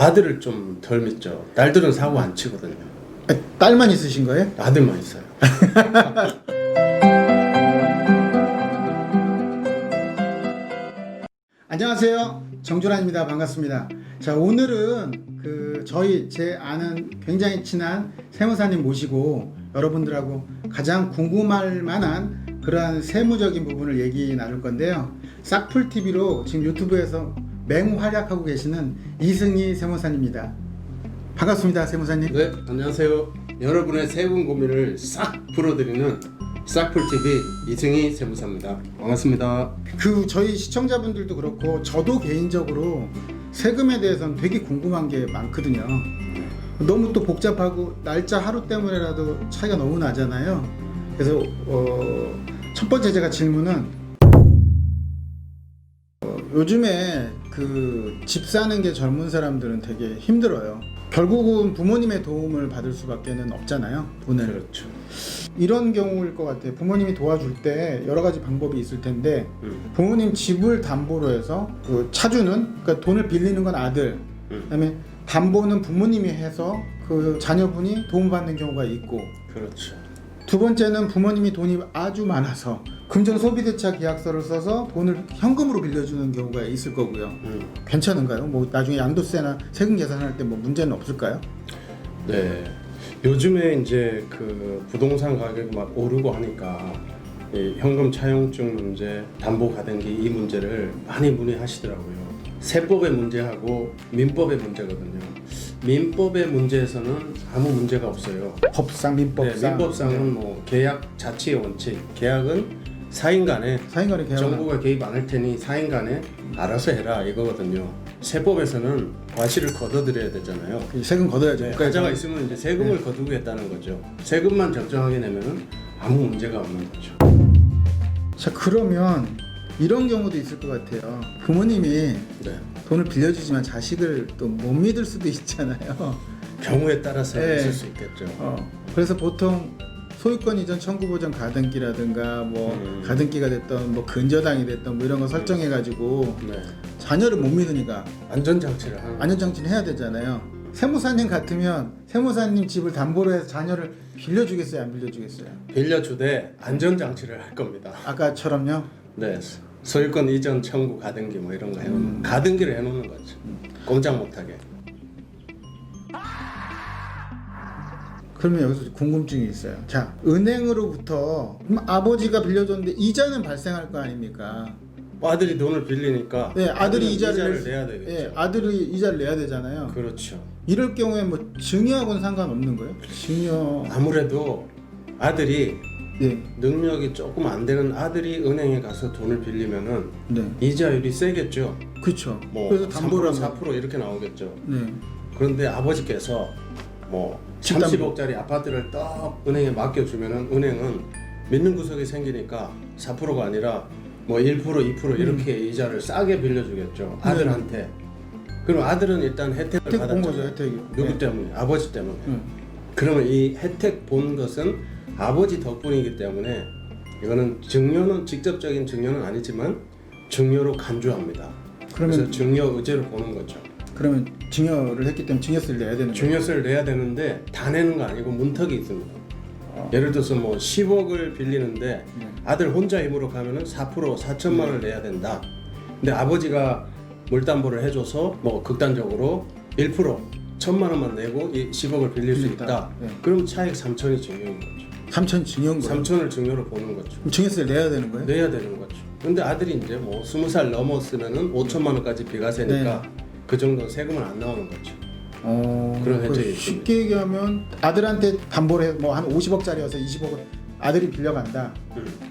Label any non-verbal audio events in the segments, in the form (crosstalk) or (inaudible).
아들을 좀 덜 믿죠. 딸들은 사고 안 치거든요. 아, 딸만 있으신 거예요? 아들만 있어요. (laughs) 안녕하세요. 정준환입니다. 반갑습니다. 자, 오늘은 그 저희 제 아는 굉장히 친한 세무사님 모시고 여러분들하고 가장 궁금할 만한 그러한 세무적인 부분을 얘기 나눌 건데요. 싹풀 TV로 지금 유튜브에서 맹활약하고 계시는 이승희 세무사님입니다. 반갑습니다, 세무사님. 네, 안녕하세요. 여러분의 세금 고민을 싹 풀어드리는 싹풀 TV 이승희 세무사입니다. 반갑습니다. 그 저희 시청자분들도 그렇고 저도 개인적으로 세금에 대해서는 되게 궁금한 게 많거든요. 너무 또 복잡하고 날짜 하루 때문에라도 차이가 너무 나잖아요. 그래서 어, 첫 번째 제가 질문은 어, 요즘에 그 집 사는 게 젊은 사람들은 되게 힘들어요. 결국은 부모님의 도움을 받을 수밖에는 없잖아요. 돈을. 그렇죠. 이런 경우일 것 같아요. 부모님이 도와줄 때 여러 가지 방법이 있을 텐데 음. 부모님 집을 담보로 해서 그 차주는 그러니까 돈을 빌리는 건 아들, 음. 그다음에 담보는 부모님이 해서 그 자녀분이 도움받는 경우가 있고 그렇죠. 두 번째는 부모님이 돈이 아주 많아서 금전 소비대차 계약서를 써서 돈을 현금으로 빌려주는 경우가 있을 거고요. 음. 괜찮은가요? 뭐 나중에 양도세나 세금 계산할 때 뭐 문제는 없을까요? 네. 요즘에 이제 그 부동산 가격이 막 오르고 하니까 이 현금 차용증 문제, 담보 가등기 이 문제를 많이 문의하시더라고요. 세법의 문제하고 민법의 문제거든요. 민법의 문제에서는 아무 문제가 없어요. 법상, 네, 민법상, 민법상은 뭐 계약 자체의 원칙, 계약은 사인 간에 사인간의 계약은 정부가 개입 안 할 테니 사인 간에 알아서 해라 이거거든요. 세법에서는 과실을 걷어들여야 되잖아요. 세금 걷어야죠. 네, 국가에서. 가자가 있으면 이제 세금을 거두겠다는 거죠. 세금만 적정하게 내면은 아무 문제가 없는 거죠. 자 그러면 이런 경우도 있을 것 같아요. 부모님이 네. 돈을 빌려주지만 자식을 또 못 믿을 수도 있잖아요. 경우에 따라서 네. 있을 수 있겠죠. 어, 그래서 보통 소유권 이전 청구 보전 가등기라든가 뭐 음. 가등기가 됐던 뭐 근저당이 됐던 뭐 이런 거 설정해 가지고 네. 자녀를 못 믿으니까 안전장치를 하는 안전장치는 해야 되잖아요. 세무사님 같으면 세무사님 집을 담보로 해서 자녀를 빌려주겠어요, 안 빌려주겠어요? 빌려주되 안전장치를 할 겁니다. 아까처럼요. 네. 소유권 이전 청구 가등기 뭐 이런 거 해놓는 음. 가등기를 해놓는 거죠. 꼼짝 못하게. 그러면 여기서 궁금증이 있어요. 자, 은행으로부터 그럼 아버지가 빌려줬는데 이자는 발생할 거 아닙니까? 뭐 아들이 돈을 빌리니까 네, 아들이 이자를, 내야 되겠죠. 예, 아들이 이자를 내야 되잖아요. 그렇죠. 이럴 경우에 뭐 증여하고는 상관없는 거예요? 증여, 아무래도 아들이 네, 능력이 조금 안 되는 아들이 은행에 가서 돈을 빌리면은 네, 이자율이 세겠죠. 그렇죠. 뭐 그래서 담보를 3% 하면, 4% 이렇게 나오겠죠. 네, 그런데 아버지께서 뭐. 30억짜리 아파트를 딱 은행에 맡겨주면은 은행은 믿는 구석이 생기니까 4%가 아니라 뭐 1% 2% 이렇게 이자를 싸게 빌려주겠죠 아들한테. 그럼 아들은 일단 혜택을 혜택 본 거죠, 받았죠. 혜택이. 누구 네. 때문에? 아버지 때문에. 음. 그러면 이 혜택 본 것은 아버지 덕분이기 때문에 이거는 증여는 직접적인 증여는 아니지만 증여로 간주합니다. 그러면 그래서 증여 의제로 보는 거죠. 그러면 증여를 했기 때문에 증여세를 내야 되는 거예요. 증여세를 내야 되는데 다 내는 거 아니고 문턱이 있습니다. 어. 예를 들어서 뭐 10억을 빌리는데 네. 아들 혼자 힘으로 가면은 4% 4천만 원을 내야 된다. 근데 아버지가 물담보를 해줘서 뭐 극단적으로 1% 천만 원만 내고 이 10억을 빌릴 수 빌린다. 있다. 네. 그럼 차익 3천이 증여인 거죠. 3천 증여인 거예요. 3천을 증여로 보는 거죠. 그럼 증여세를 내야 되는 거예요? 내야 되는 거죠. 근데 아들이 이제 뭐 20살 넘었으면은 5천만 원까지 비과세니까 그 정도 세금은 안 나오는 거죠. 어, 그런 그 혜택이 쉽게 얘기하면 아들한테 담보를 해 뭐한 50억짜리여서 20억을 아들이 빌려간다.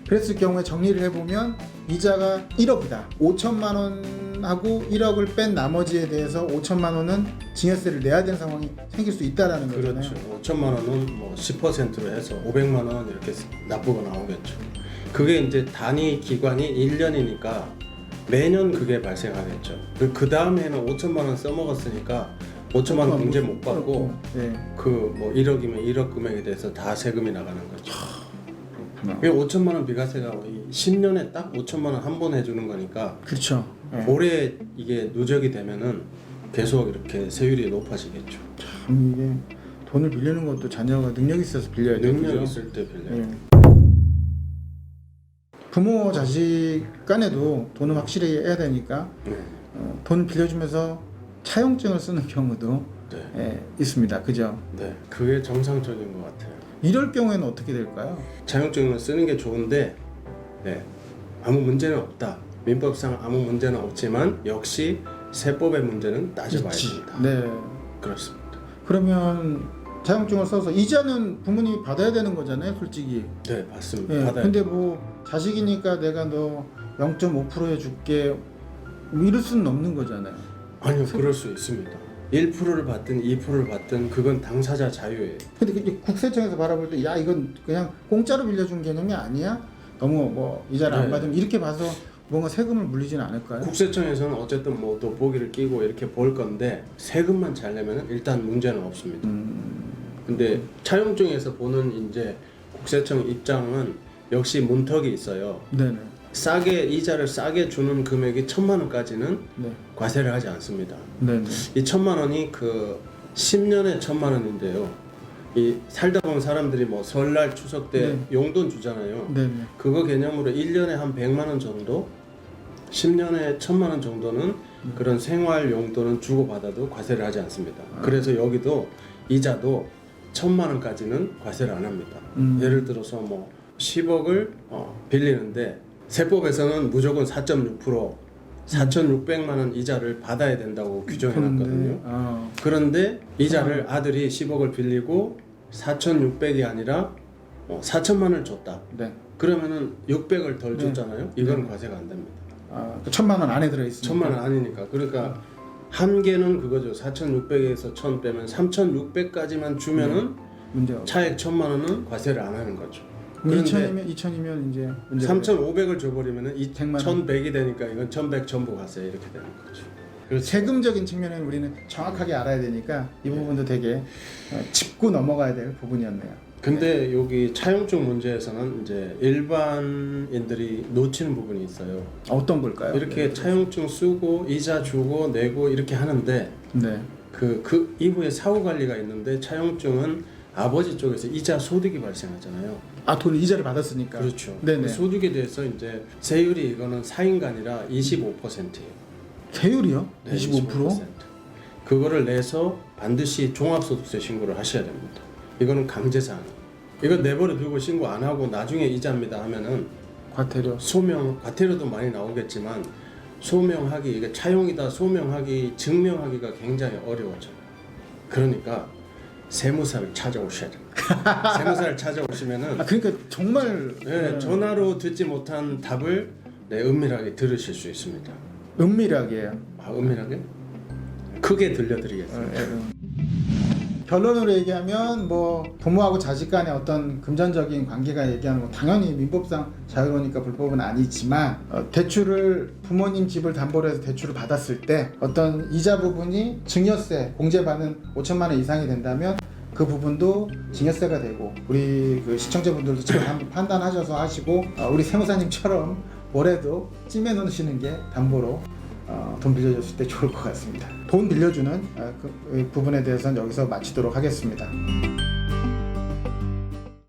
그랬을 경우에 정리를 해보면 이자가 1억이다. 5천만 원하고 1억을 뺀 나머지에 대해서 5천만 원은 증여세를 내야 되는 상황이 생길 수 있다라는 그렇죠. 거잖아요. 5천만 원은 뭐 10%로 해서 500만 원 이렇게 납부가 나오겠죠. 그게 이제 단위 기간이 1년이니까 매년 그게 발생하겠죠. 그 다음에는 5천만 원 써먹었으니까 5천만 원 공제 못 받고 네. 그 뭐 1억이면 1억 금액에 대해서 다 세금이 나가는 거죠. 그렇구나. 그 5천만 원 비과세가 10년에 딱 5천만 원 한 번 해주는 거니까 그렇죠. 네. 올해 이게 누적이 되면은 계속 이렇게 세율이 높아지겠죠. 참 이게 돈을 빌리는 것도 자녀가 능력 이 있어서 빌려야 되죠. 능력 있을 때 빌려요. 예. 부모 자식 간에도 돈을 확실히 해야 되니까 네. 어, 돈 빌려주면서 차용증을 쓰는 경우도 네. 예, 있습니다. 그죠? 네. 그게 정상적인 것 같아요. 이럴 경우에는 어떻게 될까요? 차용증을 쓰는 게 좋은데 네. 아무 문제는 없다. 민법상 아무 문제는 없지만 역시 세법의 문제는 따져봐야 있지. 됩니다. 네. 그렇습니다. 그러면 차용증을 써서 이자는 부모님이 받아야 되는 거잖아요, 솔직히. 네, 맞습니다. 예. 받아야 근데 뭐 자식이니까 내가 너 0.5% 해줄게 뭐 이럴 수는 없는 거잖아요. 아니요, 그럴 수 있습니다. 1%를 받든 2%를 받든 그건 당사자 자유예요. 근데 그게 국세청에서 바라볼 때 야 이건 그냥 공짜로 빌려준 개념이 아니야? 너무 뭐 이자를 안 네. 받으면 이렇게 봐서 뭔가 세금을 물리지는 않을까요? 국세청에서는 어쨌든 뭐 돋보기를 끼고 이렇게 볼 건데 세금만 잘 내면 일단 문제는 없습니다. 음, 근데 차용증에서 보는 이제 국세청 입장은 역시 문턱이 있어요. 네네. 싸게 이자를 싸게 주는 금액이 천만 원까지는 네. 과세를 하지 않습니다. 네네. 이 천만 원이 그 10년에 천만 원인데요. 이 살다 보면 사람들이 뭐 설날 추석 때 네. 용돈 주잖아요. 네네. 그거 개념으로 1년에 한 100만 원 정도, 10년에 1000만 원 정도는 그런 생활 용돈은 주고 받아도 과세를 하지 않습니다. 그래서 여기도 이자도 1000만 원까지는 과세를 안 합니다. 음. 예를 들어서 뭐 10억을 어, 빌리는데 세법에서는 무조건 4.6% 4,600만 원 이자를 받아야 된다고 규정해 놨거든요. 그런데, 아, 그런데 이자를 아들이 10억을 빌리고 4,600이 아니라 어, 4천만 원을 줬다. 네. 그러면은 600을 덜 네. 줬잖아요. 이건 과세가 안 됩니다. 아, 그 천만 원 안에 들어 있습니다. 천만 원 아니니까. 그러니까 한 개는 그거죠. 4,600에서 1,000 빼면 3,600까지만 주면은 문제 없. 차액 천만 원은 과세를 안 하는 거죠. 그런데 2천이면 2천이면 이제 문제. 3,500을 줘버리면은 백만 원. 1,100이 되니까 이건 1,100 전부 과세 이렇게 되는 거죠. 그렇죠. 세금적인 측면에는 우리는 정확하게 알아야 되니까 이 부분도 되게 어, 짚고 넘어가야 될 부분이었네요. 근데 여기 차용증 문제에서는 이제 일반인들이 놓치는 부분이 있어요. 어떤 걸까요? 이렇게 차용증 쓰고 이자 주고 내고 이렇게 하는데 네. 그, 그 이후에 사후 관리가 있는데 차용증은 아버지 쪽에서 이자 소득이 발생하잖아요. 아, 돈 이자를 받았으니까. 그렇죠. 네네. 그 소득에 대해서 이제 세율이 이거는 사인간이라 25%예요. 세율이요? 네, 25%? 그거를 내서 반드시 종합소득세 신고를 하셔야 됩니다. 이거는 강제사항. 이거 내버려 두고 신고 안 하고 나중에 이자입니다 하면은 과태료. 소명 과태료도 많이 나오겠지만 소명하기 이게 차용이다 소명하기 증명하기가 굉장히 어려워져요. 그러니까 세무사를 찾아오셔야 됩니다. (laughs) 세무사를 찾아오시면은 아, 그러니까 정말 네, 네, 전화로 듣지 못한 답을 네, 은밀하게 들으실 수 있습니다. 은밀하게. 아, 은밀하게 크게 어, 들려드리겠습니다. 예, 예. 결론으로 얘기하면 뭐 부모하고 자식 간의 어떤 금전적인 관계가 얘기하는 건 당연히 민법상 자유로우니까 불법은 아니지만 어, 대출을 부모님 집을 담보로 해서 대출을 받았을 때 어떤 이자 부분이 증여세 공제받는 5천만 원 이상이 된다면 그 부분도 증여세가 되고 우리 그 시청자분들도 잘 (laughs) 판단하셔서 하시고 어, 우리 세무사님처럼 뭐래도 찜해 놓으시는 게 담보로 어, 돈 빌려줬을 때 좋을 것 같습니다. 돈 빌려주는 어, 그, 그 부분에 대해서는 여기서 마치도록 하겠습니다.